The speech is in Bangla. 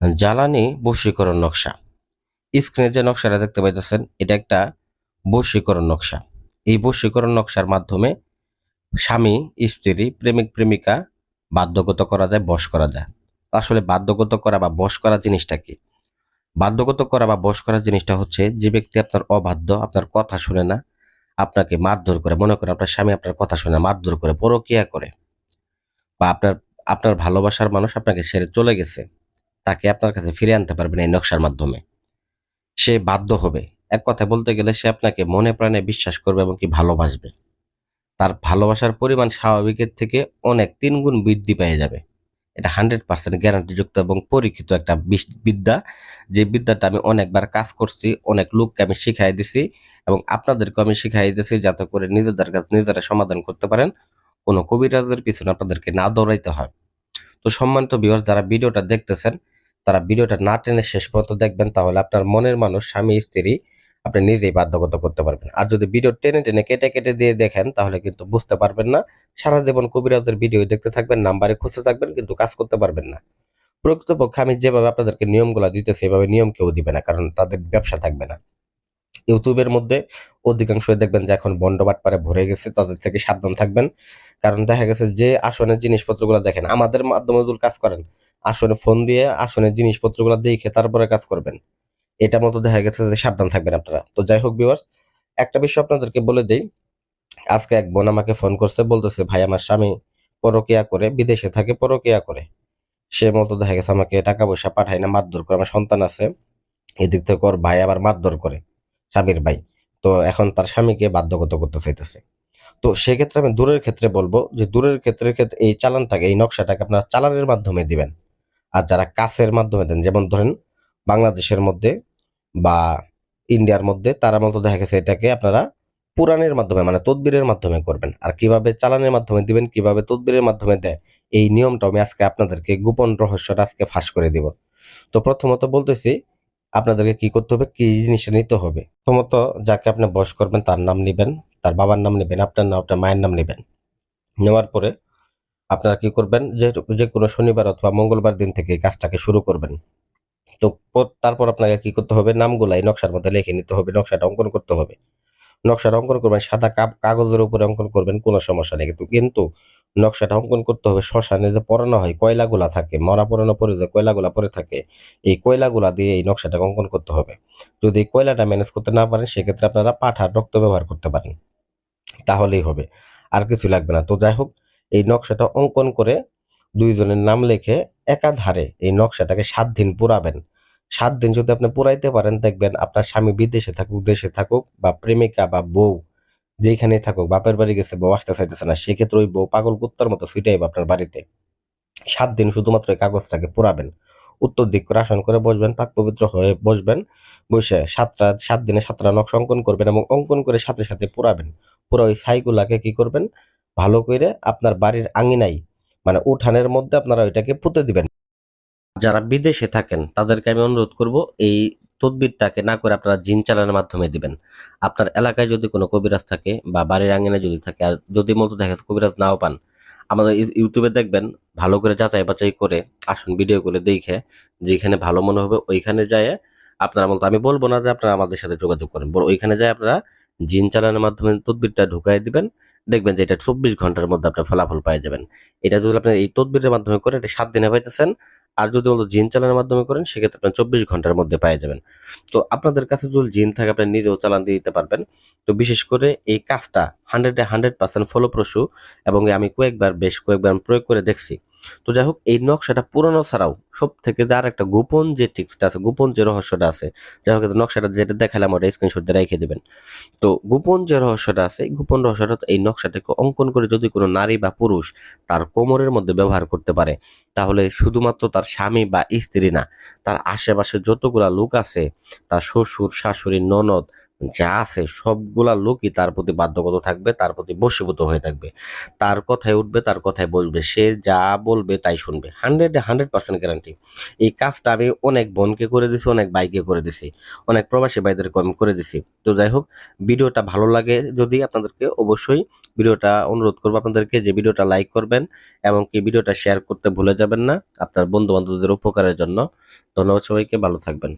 জ্বালানি বশীকরণ নকশা। স্ক্রিনে যে নকশাটা দেখতে পাইতেছেন, এটা একটা বশীকরণ নকশা। এই বশীকরণ নকশার মাধ্যমে স্বামী, স্ত্রী, প্রেমিক, প্রেমিকা বাধ্যগত করা যায়, বশ করা যায়। আসলে বাধ্যগত করা বা বশ করা জিনিসটা কি? বাধ্যগত করা বা বশ করা জিনিসটা হচ্ছে যে ব্যক্তি আপনার অবাধ্য, আপনার কথা শুনে না, আপনাকে মারধর করে। মনে করেন আপনার স্বামী আপনার কথা শুনে মারধর করে, পরকিয়া করে। বা আপনার আপনার ভালোবাসার মানুষ আপনাকে সেরে চলে গেছে। তাকে আপনার কাছে ফিরে আনতে পারবেন এই নকশার মাধ্যমে। সে বাধ্য হবে। এক কথায় বলতে গেলে সে আপনাকে মনে প্রাণে বিশ্বাস করবে এবং কি ভালোবাসবে। তার ভালোবাসার পরিমাণ স্বাভাবিকের থেকে অনেক তিন গুণ বৃদ্ধি পেয়ে যাবে। এটা হান্ড্রেড পার্সেন্ট গ্যারান্টিযুক্ত এবং পরীক্ষিত একটা বিদ্যা। যে বিদ্যাটা আমি অনেকবার কাজ করছি, অনেক লোককে আমি শিখাই দিছি এবং আপনাদেরকে আমি শিখাই দিয়েছি যাতে করে নিজেদের কাছে নিজেরা সমাধান করতে পারেন। কোনো কবিরাজের পিছনে আপনাদেরকে না দৌড়াইতে হয়। তো সম্মানিত ভিউয়ার্স যারা ভিডিওটা দেখতেছেন তারা ভিডিওটা না টেনে শেষ পর্যন্ত দেখবেন, তাহলে আপনার মনের মানুষ, স্বামী, স্ত্রী আপনি নিজেই বাধ্যগত করতে পারবেন। আর যদি ভিডিও টেনে টেনে কেটে কেটে দিয়ে দেখেন, তাহলে কিন্তু বুঝতে পারবেন না। সারা জীবন কবিরাজের ভিডিও দেখতে থাকবেন, নাম্বারে খুঁজতে থাকবেন, কিন্তু কাজ করতে পারবেন না। প্রকৃতপক্ষে আমি যেভাবে আপনাদেরকে নিয়মগুলো দিতেছি সেভাবে নিয়ম কেউ দিবে না, কারণ তাদের ব্যবসা থাকবে না। ইউটিউবের মধ্যে অধিকাংশই দেখবেন যে এখন বন্ড বাটপারে ভরে গেছে, তাদের থেকে সাবধান থাকবেন। কারণ দেখা গেছে যে আসনের জিনিসপত্রগুলো দেখেন, আমাদের মাধ্যমে কাজ করেন আসনে ফোন দিয়ে আসনের জিনিসপত্রগুলো দেখে তারপরে কাজ করবেন। এটা মতো দেখা গেছে যে সাবধান থাকবেন আপনারা। তো যাই হোক ভিউয়ার্স একটা বিষয় আপনাদেরকে বলে দেই। আজকে এক বোন আমাকে ফোন করছে, বলতেছে, ভাই, আমার স্বামী পরকিয়া করে, বিদেশে থাকে পরকিয়া করে। সে মতো দেখা গেছে আমাকে টাকা পয়সা পাঠায় না, মারধর করে। আমার সন্তান আছে, এদিক থেকে ওর ভাই আবার মারধর করে, স্বামীর ভাই। তো এখন তার স্বামীকে বাধ্যগত করতে চাইতেছে। তো সেক্ষেত্রে আমি দূরের ক্ষেত্রে বলব যে দূরের ক্ষেত্রে ক্ষেত্রে এই চালানটাকে, এই নকশাটাকে আপনারা চালানের মাধ্যমে দিবেন। আর যারা কাছের মাধ্যমে দেন, যেমন ধরেন বাংলাদেশের মধ্যে বা ইন্ডিয়ার মধ্যে, তারা মতো দেখা গেছে এটাকে আপনারা পুরাণের মাধ্যমে মানে তদবিরের মাধ্যমে করবেন। আর কীভাবে চালানের মাধ্যমে দিবেন, কীভাবে তদবিরের মাধ্যমে দেয়, এই নিয়মটা আমি আজকে আপনাদেরকে গোপন রহস্যটা আজকে ফাঁস করে দিব। তো প্রথমত বলতেছি, আপনাদেরকে কি করতে হবে, কি জিনিসটা নিতে হবে? প্রথমত যাকে আপনি বয়স করবেন, তার নাম নেবেন, তার বাবার নাম নেবেন, আপনার নাম, আপনার মায়ের নাম নেবেন। নেওয়ার পরে আপনারা কি করবেন? যে যে কোনো শনিবার অথবা মঙ্গলবার দিন থেকে কাজটাকে শুরু করবেন। তো তারপর আপনাকে কি করতে হবে? নামগুলা এই নকশার মধ্যে লিখে নিতে হবে, নকশাটা অঙ্কন করতে হবে। নকশাটা অঙ্কন করবেন, সাদা কাগজের উপরে অঙ্কন করবেন, কোনো সমস্যা নেই। কিন্তু কিন্তু নকশাটা অঙ্কন করতে হবে, শ্মশানে যে পড়ানো হয়, কয়লাগুলা থাকে, মরা পড়ানো পরে যে কয়লাগুলা পরে থাকে, এই কয়লাগুলা দিয়ে এই নকশাটা অঙ্কন করতে হবে। যদি কয়লাটা ম্যানেজ করতে না পারেন, সেক্ষেত্রে আপনারা পাঠার রক্ত ব্যবহার করতে পারেন। তাহলেই হবে, আর কিছু লাগবে না। তো যাই হোক এই নকশাটা অঙ্কন করে দুইজনের নাম লিখে একাধারে এই নকশাটাকে সাত দিন পুরাবেন। সাত দিন যদি আপনি পুরাইতে পারেন, দেখবেন আপনার স্বামী বিদেশে থাকুক, দেশে থাকুক বা প্রেমিকা বা বউ যেখানেই থাকুক, বাপের বাড়ি গেছে, বউ আসতে চাইতেছে না, সেক্ষেত্রে ওই বউ পাগল কুত্তার মতো ফিটাইবে আপনার বাড়িতে। সাত দিন শুধুমাত্র এই কাগজটাকে পুরাবেন। উত্তর দিক করে আসন করে বসবেন, পাক পবিত্র হয়ে বসবেন, বসে সাতটা, সাত দিনে সাতটা নকশা অঙ্কন করবেন এবং অঙ্কন করে সাথে সাথে পুরাবেন। পুরো ওই ছাইগুলাকে কি করবেন? ভালো করে আপনার বাড়ির আঙিনাই মানে উঠানের মধ্যে আপনারা ওইটাকে পুঁতে দিবেন। যারা বিদেশে থাকেন, তাদেরকে আমি অনুরোধ করব, এই তদবিরটাকে না করে আপনারা জিন চালানোর মাধ্যমে দিবেন। আপনার এলাকায় যদি কোনো কবিরাজ থাকে বা বাড়ির আঙিনায় যদি থাকে, আর যদি মতো দেখা কবিরাজ নাও পান, আমাদের ইউ- ইউটিউবে দেখবেন, ভালো করে যাচাই বাছাই করে আসুন ভিডিও করে দেখে, যেখানে ভালো মনে হবে ওইখানে যায় আপনারা মতো আমি বলব না যে আপনারা আমাদের সাথে যোগাযোগ করেন ওইখানে যায় আপনারা জিন চালানোর মাধ্যমে তদবিরটা ঢুকাই দিবেন। দেখবেন যে এটা চব্বিশ ঘণ্টার মধ্যে আপনার ফলাফল পাই যাবেন। এটা যদি আপনি এই তদবিরের মাধ্যমে করেন, এটা সাত দিনে পাইতেছেন আর যদি বলতো জিন চালানোর মাধ্যমে করেন, সেক্ষেত্রে আপনার চব্বিশ ঘণ্টার মধ্যে পেয়ে যাবেন। তো আপনাদের কাছে যদি জিন থাকে, আপনি নিজেও চালান দিয়ে দিতে পারবেন। তো বিশেষ করে এই কাজটা হান্ড্রেডে হান্ড্রেড পার্সেন্ট ফলপ্রসূ এবং আমি কয়েকবার বেশ কয়েকবার প্রয়োগ করে দেখছি। তো যাই হোক, এই নকশাটা পুরনো ছাড়াও সব থেকে যার একটা গোপন যে টিক্সটা আছে, গোপন যে রহস্যটা আছে, যাই হোক নকশাটা যেটা দেখালাম ওটা স্ক্রিনশট দিয়ে রেখে দেবেন। তো গোপন যে রহস্যটা আছে গোপন রহস্যটা এই নকশাটাকে অঙ্কন করে যদি কোনো নারী বা পুরুষ তার কোমরের মধ্যে ব্যবহার করতে পারে, তাহলে শুধুমাত্র তার স্বামী বা স্ত্রী না, তার আশেপাশে যতগুলা লোক আছে, তার শ্বশুর, শাশুড়ি, ননদ যা আছে সবগুলা লোকই তার প্রতি বাধ্যগত থাকবে, তার প্রতি বশীভূত হয়ে থাকবে। তার কথায় উঠবে, তার কথায় বসবে। সে যা বলবে তাই শুনবে। হান্ড্রেড হান্ড্রেড পার্সেন্ট গ্যারান্টি এই কাজটা আমি অনেক বোনকে করে দিছি, অনেক বাইকে করে দিছি, অনেক প্রবাসী ভাইদেরকে আমি করে দিছি। তো যাই হোক, ভিডিওটা ভালো লাগে যদি আপনাদেরকে, অবশ্যই ভিডিওটা অনুরোধ করব আপনাদেরকে যে ভিডিওটা লাইক করবেন এবং কি ভিডিওটা শেয়ার করতে ভুলে যাবেন না আপনার বন্ধু বান্ধবদের উপকারের জন্য। ধন্যবাদ সবাইকে, ভালো থাকবেন।